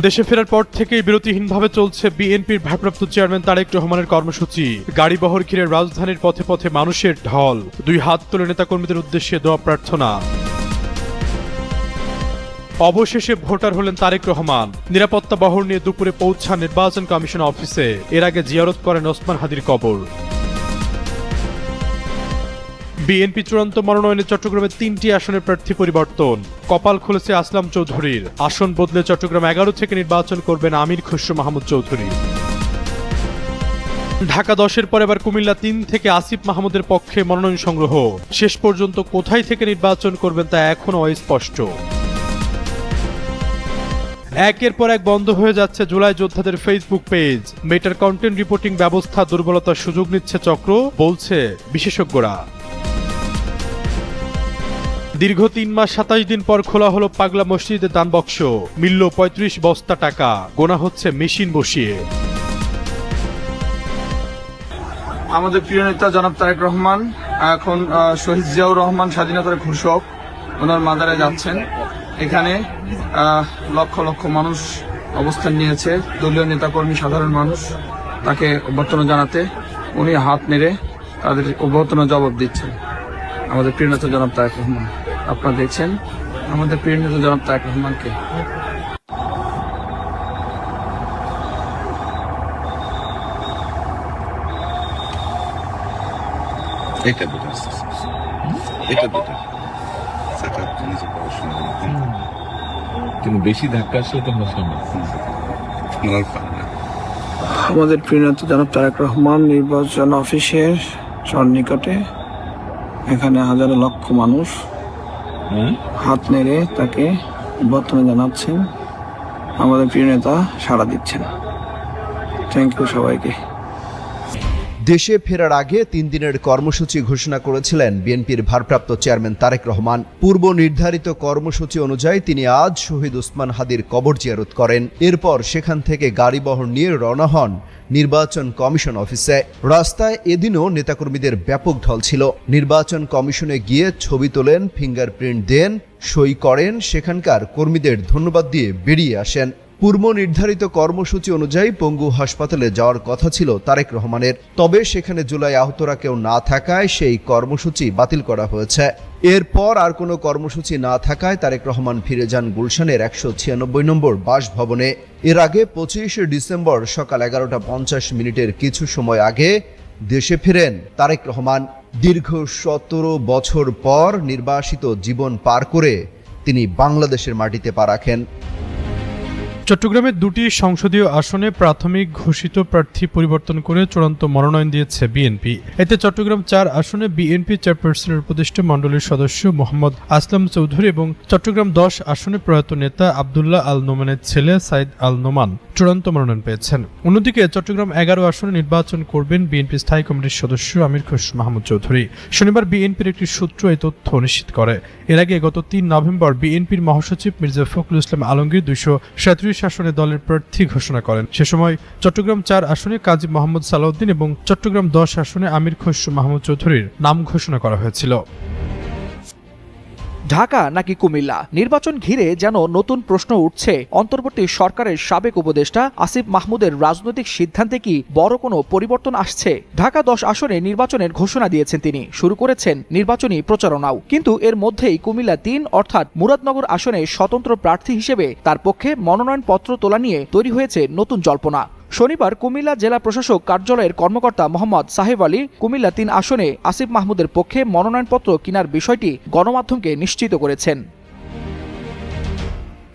দেশে ফেরার পর থেকেই বিরতিহীনভাবে চলছে বিএনপির ভারপ্রাপ্ত চেয়ারম্যান তারেক রহমানের কর্মসূচি। গাড়িবহর ঘিরে রাজধানীর পথে পথে মানুষের ঢল। দুই হাত তুলে নেতাকর্মীদের উদ্দেশ্যে দোয়া প্রার্থনা। অবশেষে ভোটার হলেন তারেক রহমান। নিরাপত্তা বহর নিয়ে দুপুরে পৌঁছান নির্বাচন কমিশন অফিসে। এর আগে জিয়ারত করেন ওসমান হাদির কবর। বিএনপি চূড়ান্ত মনোনয়নে চট্টগ্রামে তিনটি আসনের প্রার্থী পরিবর্তন। কপাল খুলেছে আসলাম চৌধুরীর। আসন বদলে চট্টগ্রাম এগারো থেকে নির্বাচন করবেন আমির খসরু মাহমুদ চৌধুরী। ঢাকা দশের পর এবার কুমিল্লা তিন থেকে আসিফ মাহমুদের পক্ষে মনোনয়ন সংগ্রহ। শেষ পর্যন্ত কোথায় থেকে নির্বাচন করবেন তা এখনও অস্পষ্ট। একের পর এক বন্ধ হয়ে যাচ্ছে জুলাই যোদ্ধাদের ফেসবুক পেজ মেটার কন্টেন্ট রিপোর্টিং ব্যবস্থা দুর্বলতার সুযোগ নিচ্ছে চক্র, বলছে বিশেষজ্ঞরা। দীর্ঘ তিন মাস সাতাশ দিন পর খোলা হলো পাগলা মসজিদের দান বক্স মিলল পঁয়ত্রিশ বস্তা টাকা। গোনা হচ্ছে মেশিন বসিয়ে। আমাদের প্রিয় নেতা জনাব তারেক রহমান, এখন শহীদ জিয়াউর রহমান স্বাধীনতার ঘোষক, ওনার মাদারে যাচ্ছেন। এখানে লক্ষ লক্ষ মানুষ অবস্থান নিয়েছে। দলীয় নেতাকর্মী, সাধারণ মানুষ তাকে অভ্যর্থনা জানাতে উনি হাত নেড়ে তাদের অভ্যর্থনা জবাব দিচ্ছেন। আমাদের প্রিয় নেতা জনাব তারেক রহমান। আপনারা দেখছেন। আমাদের প্রিয় নেতা জনাব তারেক রহমানকে। এটা দুটো। এটা দুটো কিন্তু বেশি ধাক্কা আসলে সামনে। আমাদের প্রিয় নেতা জনাব তারেক রহমান নির্বাচন অফিসের সন্নিকটে এখানে হাজারো লক্ষ মানুষ হাত নেড়ে তাকে অভ্যর্থনা জানাচ্ছেন। আমাদের প্রিয় নেতা সাড়া দিচ্ছেন। থ্যাংক ইউ সবাইকে। দেশে ফেরার আগে তিন দিনের কর্মসূচি ঘোষণা করেছিলেন বিএনপির ভারপ্রাপ্ত চেয়ারম্যান তারেক রহমান। পূর্ব নির্ধারিত কর্মসূচি অনুযায়ী তিনি আজ শহীদ উসমান হাদির কবর জিয়ারত করেন। এরপর সেখান থেকে গাড়িবহর নিয়ে রওনা হন নির্বাচন কমিশন অফিসে। রাস্তায় এদিনও নেতাকর্মীদের ব্যাপক ঢল ছিল। নির্বাচন কমিশনে গিয়ে ছবি তোলেন, ফিঙ্গারপ্রিন্ট দেন, সই করেন, সেখানকার কর্মীদের ধন্যবাদ দিয়ে বেরিয়ে আসেন। পূর্ব নির্ধারিত কর্মসূচি অনুযায়ী পঙ্গু হাসপাতালে যাওয়ার কথা ছিল তারেক রহমানের। তবে সেখানে জুলাই আহতরা কেউ না থাকায় সেই কর্মসূচি বাতিল করা হয়েছে। এরপর আর কোনো কর্মসূচি না থাকায় তারেক রহমান ফিরে যান গুলশানের একশো ছিয়ানব্বই নম্বর বাসভবনে। এর আগে পঁচিশে ডিসেম্বর সকাল এগারোটা পঞ্চাশ মিনিটের কিছু সময় আগে দেশে ফিরেন তারেক রহমান। দীর্ঘ সতেরো বছর পর নির্বাসিত জীবন পার করে তিনি বাংলাদেশের মাটিতে পা রাখেন। চট্টগ্রামের দুটি সংসদীয় আসনে প্রাথমিক ঘোষিত প্রার্থী পরিবর্তন করে চূড়ান্ত মনোনয়ন দিয়েছে বিএনপি। এতে চট্টগ্রাম চার আসনে বিএনপি চেয়ারপারসনের উপদেষ্টা মণ্ডলীর সদস্য মোহাম্মদ আসলাম চৌধুরী এবং চট্টগ্রাম দশ আসনে প্রয়াত নেতা আবদুল্লাহ আল নোমানের ছেলে সাইদ আল নোমান চূড়ান্ত মনোনয়ন পেয়েছেন। অন্যদিকে চট্টগ্রাম এগারো আসনে নির্বাচন করবেন বিএনপি স্থায়ী কমিটির সদস্য আমির খসরু মাহমুদ চৌধুরী। শনিবার বিএনপির একটি সূত্র এই তথ্য নিশ্চিত করে। এর আগে গত তিন নভেম্বর বিএনপির মহাসচিব মির্জা ফখরুল ইসলাম আলমগীর দুইশো সাঁত্রিশ শাসনে দলের প্রার্থী ঘোষণা করেন। সে সময় চট্টগ্রাম চার আসনে কাজী মোহাম্মদ সালাউদ্দিন এবং চট্টগ্রাম দশ আসনে আমির খসরু মাহমুদ চৌধুরীর নাম ঘোষণা করা হয়েছিল। ঢাকা নাকি কুমিল্লা? নির্বাচন ঘিরে যেন নতুন প্রশ্ন উঠছে। অন্তর্বর্তী সরকারের সাবেক উপদেষ্টা আসিফ মাহমুদের রাজনৈতিক সিদ্ধান্তে কি বড় কোনো পরিবর্তন আসছে? ঢাকা দশ আসনে নির্বাচনের ঘোষণা দিয়েছেন তিনি। শুরু করেছেন নির্বাচনী প্রচারণাও। কিন্তু এর মধ্যেই কুমিল্লা তিন অর্থাৎ মুরাদনগর আসনে স্বতন্ত্র প্রার্থী হিসেবে তার পক্ষে মনোনয়নপত্র তোলা নিয়ে তৈরি হয়েছে নতুন জল্পনা। শনিবার কুমিল্লা জেলা প্রশাসক কার্যালয়ের কর্মকর্তা মোহাম্মদ সাহেব আলী কুমিল্লা তিন আসনে আসিফ মাহমুদের পক্ষে মনোনয়নপত্র কেনার বিষয়টি গণমাধ্যমকে নিশ্চিত করেছেন।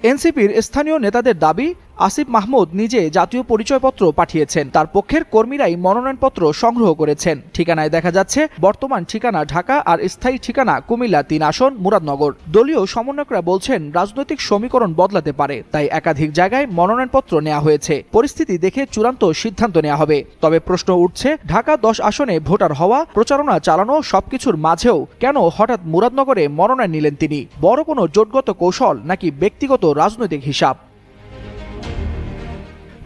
এনসিপির স্থানীয় নেতাদের দাবি আসিফ মাহমুদ নিজে জাতীয় পরিচয়পত্র পাঠিয়েছেন। তার পক্ষের কর্মীরাই মনোনয়নপত্র সংগ্রহ করেছেন। ঠিকানায় দেখা যাচ্ছে, বর্তমান ঠিকানা ঢাকা আর স্থায়ী ঠিকানা কুমিল্লা তিন আসন, মুরাদনগর। দলীয় সমন্বয়করা বলছেন, রাজনৈতিক সমীকরণ বদলাতে পারে, তাই একাধিক জায়গায় মনোনয়নপত্র নেওয়া হয়েছে। পরিস্থিতি দেখে চূড়ান্ত সিদ্ধান্ত নেওয়া হবে। তবে প্রশ্ন উঠছে, ঢাকা দশ আসনে ভোটার হওয়া, প্রচারণা চালানো সবকিছুর মাঝেও কেন হঠাৎ মুরাদনগরে মনোনয়ন নিলেন তিনি? বড় কোনো জোটগত কৌশল নাকি ব্যক্তিগত রাজনৈতিক হিসাব?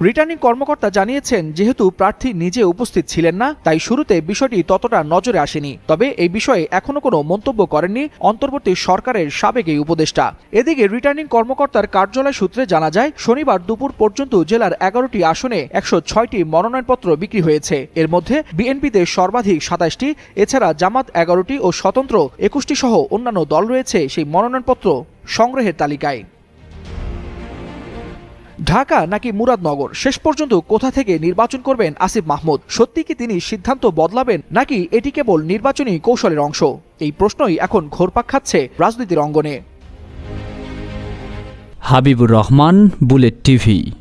রিটার্নিং কর্মকর্তা জানিয়েছেন, যেহেতু প্রার্থী নিজে উপস্থিত ছিলেন না, তাই শুরুতে বিষয়টি ততটা নজরে আসেনি। তবে এই বিষয়ে এখনও কোনো মন্তব্য করেননি অন্তর্বর্তী সরকারের সাবেক এই উপদেষ্টা। এদিকে রিটার্নিং কর্মকর্তার কার্যালয় সূত্রে জানা যায়, শনিবার দুপুর পর্যন্ত জেলার এগারোটি আসনে একশো ছয়টি মনোনয়নপত্র বিক্রি হয়েছে। এর মধ্যে বিএনপিতে সর্বাধিক সাতাশটি, এছাড়া জামাত এগারোটি ও স্বতন্ত্র একুশটি সহ অন্যান্য দল রয়েছে সেই মনোনয়নপত্র সংগ্রহের তালিকায়। ঢাকা নাকি মুরাদনগর? শেষ পর্যন্ত কোথা থেকে নির্বাচন করবেন আসিফ মাহমুদ? সত্যি কি তিনি সিদ্ধান্ত বদলাবেন নাকি এটি কেবল নির্বাচনী কৌশলের অংশ? এই প্রশ্নই এখন ঘোরপাক খাচ্ছে রাজনীতির অঙ্গনে। Habibur Rahman, Bullet TV.